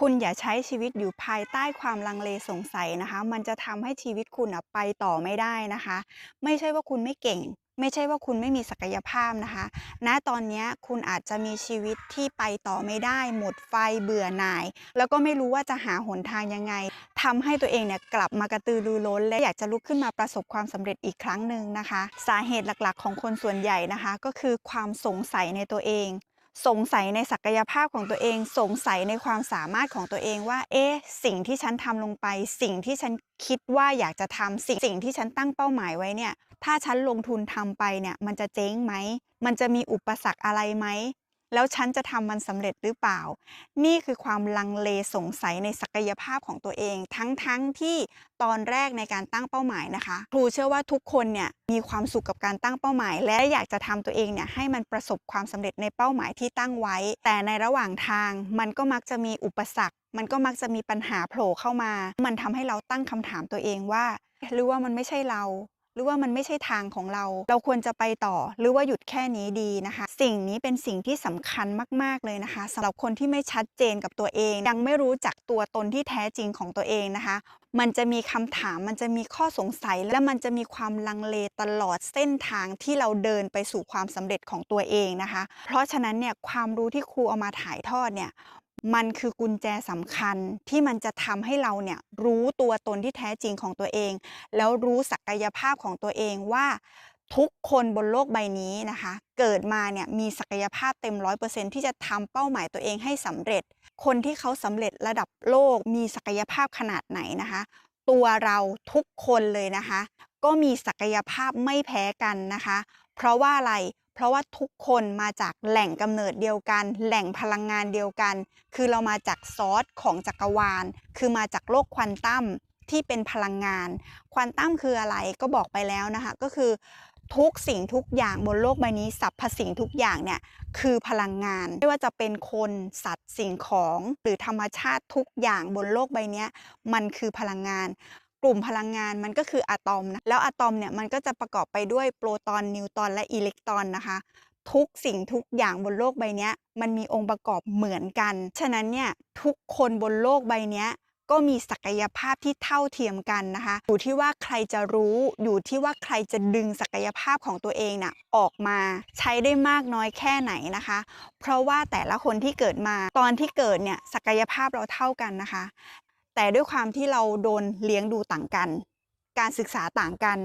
คุณอย่าใช้ชีวิตอยู่ภายใต้ความลังเลสงสัยนะคะ มันจะทำให้ชีวิตคุณไปต่อไม่ได้นะคะ ไม่ใช่ว่าคุณไม่เก่ง ไม่ใช่ว่าคุณไม่มีศักยภาพนะคะ ณ ตอนนี้คุณอาจจะมีชีวิตที่ไปต่อไม่ได้ หมดไฟเบื่อหน่าย แล้วก็ไม่รู้ว่าจะหาหนทางยังไงทำให้ตัวเองเนี่ยกลับมากระตือรือร้น และอยากจะลุกขึ้นมาประสบความสำเร็จอีกครั้งหนึ่งนะคะ สาเหตุหลักๆ ของคนส่วนใหญ่นะคะ ก็คือความสงสัยในตัวเอง สงสัยในศักยภาพของตัวเอง สงสัยในความสามารถของตัวเองว่า เอ๊ะ สิ่งที่ฉันทำลงไป สิ่งที่ฉันคิดว่าอยากจะทำสิ่งสิ่งที่ฉันตั้งเป้าหมายไว้เนี่ย ถ้าฉันลงทุนทำไปเนี่ย มันจะเจ๊งไหม มันจะมีอุปสรรคอะไรไหม แล้วฉันจะทำมันสำเร็จหรือเปล่า นี่คือความลังเลสงสัยในศักยภาพของตัวเอง ทั้งๆทที่ตอนแรกในการตั้งเป้าหมายนะคะ ครูเชื่อว่าทุกคนเนี่ยมีความสุขกับการตั้งเป้าหมาย และอยากจะทำตัวเองเนี่ยให้มันประสบความสำเร็จในเป้าหมายที่ตั้งไว้ แต่ในระหว่างทางมันก็มักจะมีอุปสรรค มันก็มักจะมีปัญหาโผล่เข้ามา มันทำให้เราตั้งคำถามตัวเองว่า หรือว่ามันไม่ใช่เรา หรือว่ามันไม่ใช่ทางของเรา เราควรจะไปต่อ หรือว่าหยุดแค่นี้ดีนะคะ สิ่งนี้เป็นสิ่งที่สำคัญมาก ๆ เลยนะคะสำหรับคนที่ไม่ชัดเจนกับตัวเอง ยังไม่รู้จักตัวตนที่แท้จริงของตัวเองนะคะ มันจะมีคำถาม มันจะมีข้อสงสัย และมันจะมีความลังเลตลอดเส้นทางที่เราเดินไปสู่ความสำเร็จของตัวเองนะคะ เพราะฉะนั้นเนี่ยความรู้ที่ครูเอามาถ่ายทอดเนี่ย มันคือกุญแจสำคัญที่มันจะทำให้เราเนี่ยรู้ตัวตนที่แท้จริงของตัวเอง แล้วรู้ศักยภาพของตัวเองว่าทุกคนบนโลกใบนี้นะคะ เกิดมาเนี่ยมีศักยภาพเต็มร้อยเปอร์เซ็นที่จะทำเป้าหมายตัวเองให้สำเร็จ คนที่เขาสำเร็จระดับโลกมีศักยภาพขนาดไหนนะคะ ตัวเราทุกคนเลยนะคะ ก็มีศักยภาพไม่แพ้กันนะคะ เพราะว่าอะไร เพราะว่าทุกคนมาจากแหล่งกำเนิดเดียวกัน แหล่งพลังงานเดียวกัน คือเรามาจากซอสของจักรวาล คือมาจากโลกควอนตัมที่เป็นพลังงาน ควอนตัมคืออะไรก็บอกไปแล้วนะคะ ก็คือทุกสิ่งทุกอย่างบนโลกใบนี้สรรพสิ่งทุกอย่างเนี่ยคือพลังงาน ไม่ว่าจะเป็นคนสัตว์สิ่งของ หรือธรรมชาติทุกอย่างบนโลกใบนี้มันคือพลังงาน กลุ่มพลังงานมันก็คืออะตอมนะแล้วอะตอมเนี่ยมันก็จะประกอบไปด้วยโปรตอนนิวตรอนและอิเล็กตรอนนะคะทุกสิ่งทุกอย่างบนโลกใบนี้มันมีองค์ประกอบเหมือนกัน ฉะนั้นเนี่ยทุกคนบนโลกใบนี้ก็มีศักยภาพที่เท่าเทียมกันนะคะ อยู่ที่ว่าใครจะรู้อยู่ที่ว่าใครจะดึงศักยภาพของตัวเองน่ะออกมาใช้ได้มากน้อยแค่ไหนนะคะ เพราะว่าแต่ละคนที่เกิดมาตอนที่เกิดเนี่ยศักยภาพเราเท่ากันนะคะ แต่ด้วยความที่เราโดนเลี้ยงดูต่างกัน การศึกษาต่างกัน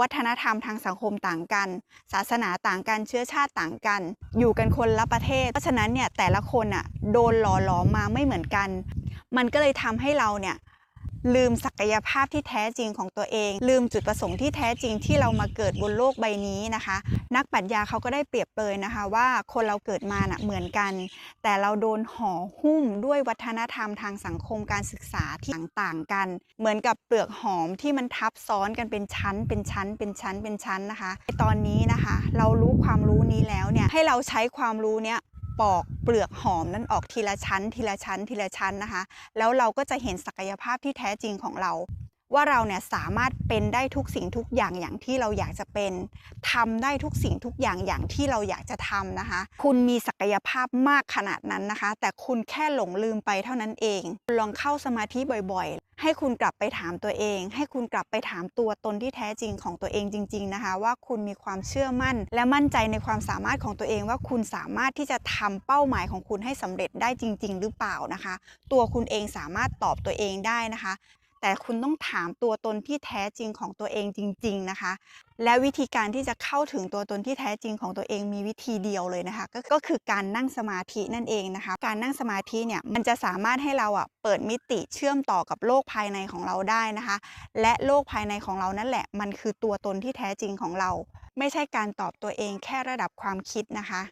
วัฒนธรรมทางสังคมต่างกัน ศาสนาต่างกัน เชื้อชาติต่างกัน อยู่กันคนละประเทศ เพราะฉะนั้นเนี่ยแต่ละคนอะโดนหล่อหลอมมาไม่เหมือนกัน มันก็เลยทำให้เราเนี่ย ลืมศักยภาพที่แท้จริงของตัวเอง ลืมจุดประสงค์ที่แท้จริงที่เรามาเกิดบนโลกใบนี้นะคะ นักปรัชญาเขาก็ได้เปรียบเปยนะคะ ว่าคนเราเกิดมาน่ะเหมือนกัน แต่เราโดนห่อหุ้มด้วยวัฒนธรรมทางสังคมการศึกษาที่ต่างๆกัน เหมือนกับเปลือกหอมที่มันทับซ้อนกันเป็นชั้น เป็นชั้น เป็นชั้นเป็นชั้นนะคะตอนนี้นะคะ เรารู้ความรู้นี้แล้วเนี่ยให้เราใช้ความรู้เนี้ย ปอกเปลือกหอมนั้นออกทีละชั้น ทีละชั้น ทีละชั้นนะคะ แล้วเราก็จะเห็นศักยภาพที่แท้จริงของเรา ว่าเราเนี่ยสามารถเป็นได้ทุกสิ่งทุกอย่างอย่างที่เราอยากจะเป็นทำได้ทุกสิ่งทุกอย่างอย่างที่เราอยากจะทำนะคะ คุณมีศักยภาพมากขนาดนั้นนะคะ แต่คุณแค่หลงลืมไปเท่านั้นเอง ลองเข้าสมาธิบ่อยๆ ให้คุณกลับไปถามตัวเอง ให้คุณกลับไปถามตัวตนที่แท้จริงของตัวเองจริง ๆนะคะ ว่าคุณมีความเชื่อมั่น และมั่นใจในความสามารถของตัวเองว่าคุณสามารถที่จะทำเป้าหมายของคุณให้สำเร็จได้จริง ๆ หรือเปล่านะคะ ตัวคุณเองสามารถตอบตัวเองได้นะคะ แต่คุณต้องถามตัวตนที่แท้จริงของตัวเองจริง ๆนะคะ และวิธีการที่จะเข้าถึงตัวตนที่แท้จริงของตัวเองมีวิธีเดียวเลยนะคะก็ก็คือการนั่งสมาธินั่นเองนะคะ การนั่งสมาธิเนี่ยมันจะสามารถให้เราอะเปิดมิติเชื่อมต่อกับโลกภายในของเราได้นะคะ และโลกภายในของเรานั่นแหละ มันคือตัวตนที่แท้จริงของเรา ไม่ใช่การตอบตัวเองแค่ระดับความคิดนะคะ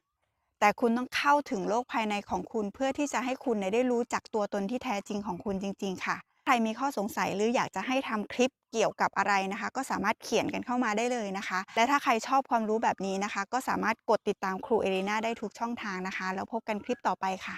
แต่คุณต้องเข้าถึงโลกภายในของคุณเพื่อที่จะให้คุณได้รู้จักตัวตนที่แท้จริงของคุณจริง ๆ ค่ะ ใครมีข้อสงสัยหรืออยากจะให้ทำคลิปเกี่ยวกับอะไรนะคะ ก็สามารถเขียนกันเข้ามาได้เลยนะคะ และถ้าใครชอบความรู้แบบนี้นะคะ ก็สามารถกดติดตามครูเอลีนาได้ทุกช่องทางนะคะ แล้วพบกันคลิปต่อไปค่ะ